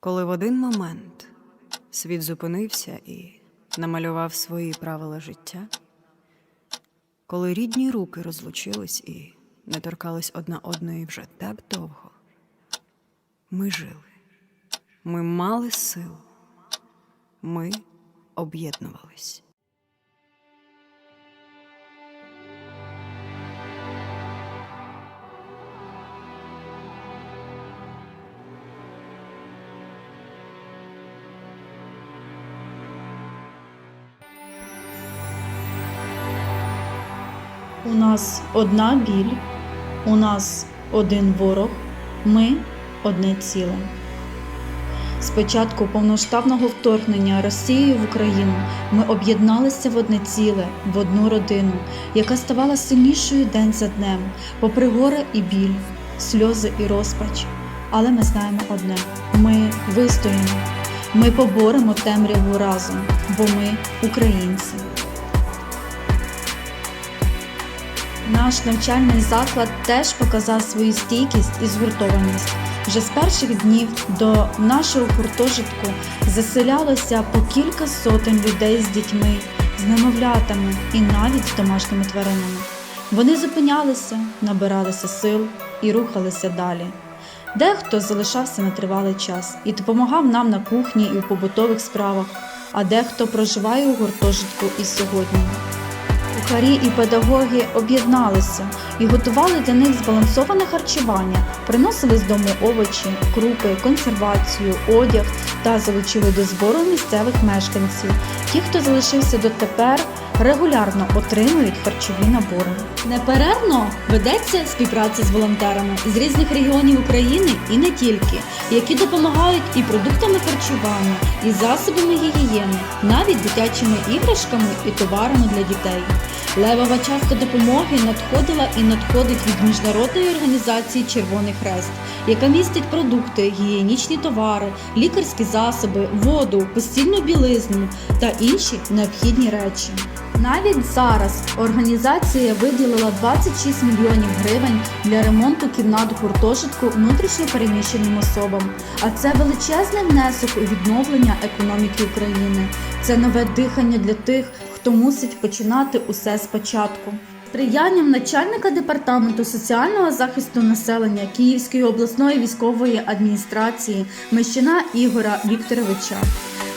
Коли в один момент світ зупинився і намалював свої правила життя, коли рідні руки розлучились і не торкались одна одної вже так довго, ми жили, ми мали силу, ми об'єднувались. У нас одна біль, у нас один ворог, ми одне ціле. З початку повноштабного вторгнення Росії в Україну ми об'єдналися в одне ціле, в одну родину, яка ставала сильнішою день за днем, попри горе і біль, сльози і розпач. Але ми знаємо одне: ми вистоїмо, ми поборемо темряву разом, бо ми українці. Наш навчальний заклад теж показав свою стійкість і згуртованість. Вже з перших днів до нашого гуртожитку заселялося по кілька сотень людей з дітьми, з немовлятами і навіть з домашніми тваринами. Вони зупинялися, набиралися сил і рухалися далі. Дехто залишався на тривалий час і допомагав нам на кухні і в побутових справах, а дехто проживає у гуртожитку і сьогодні. Кухарі і педагоги об'єдналися і готували для них збалансоване харчування, приносили з дому овочі, крупи, консервацію, одяг та залучили до збору місцевих мешканців. Ті, хто залишився дотепер, регулярно отримують харчові набори. Неперервно ведеться співпраця з волонтерами з різних регіонів України і не тільки, які допомагають і продуктами харчування, і засобами гігієни, навіть дитячими іграшками і товарами для дітей. Левова частка допомоги надходила і надходить від міжнародної організації Червоний Хрест, яка містить продукти, гігієнічні товари, лікарські засоби, воду, постільну білизну та інші необхідні речі. Навіть зараз організація виділила 26 мільйонів гривень для ремонту кімнат гуртожитку внутрішньо переміщеним особам. А це величезний внесок у відновлення економіки України. Це нове дихання для тих, хто мусить починати усе спочатку. Сприянням начальника департаменту соціального захисту населення Київської обласної військової адміністрації Мещина Ігора Вікторовича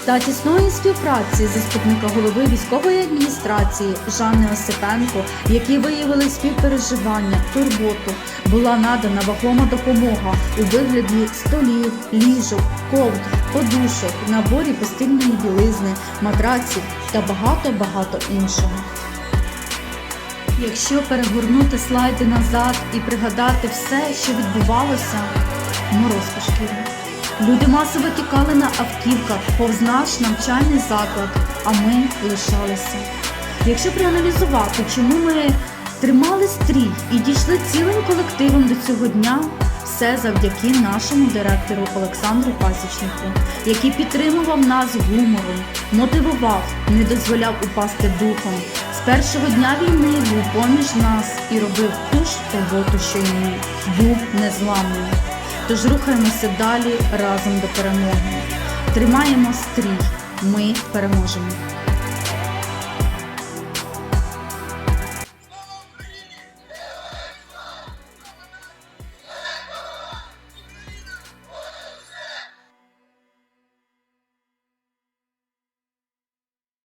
та тісної співпраці заступника голови військової адміністрації Жанни Осипенко, які виявили співпереживання, турботу, була надана вагома допомога у вигляді столів, ліжок, ковдр, подушок, наборі постільної білизни, матраців та багато багато іншого. Якщо перегорнути слайди назад і пригадати все, що відбувалося, мороз по. Люди масово тікали на автівках повз наш навчальний заклад, а ми лишалися. Якщо проаналізувати, чому ми тримали стрій і дійшли цілим колективом до цього дня, все завдяки нашому директору Олександру Пасічнику, який підтримував нас гумором, мотивував, не дозволяв упасти духом. З першого дня війни був поміж нас і робив ту ж роботу, що й ми, був незламним. Тож рухаємося далі разом до перемоги. Тримаємо стрій. Ми переможемо.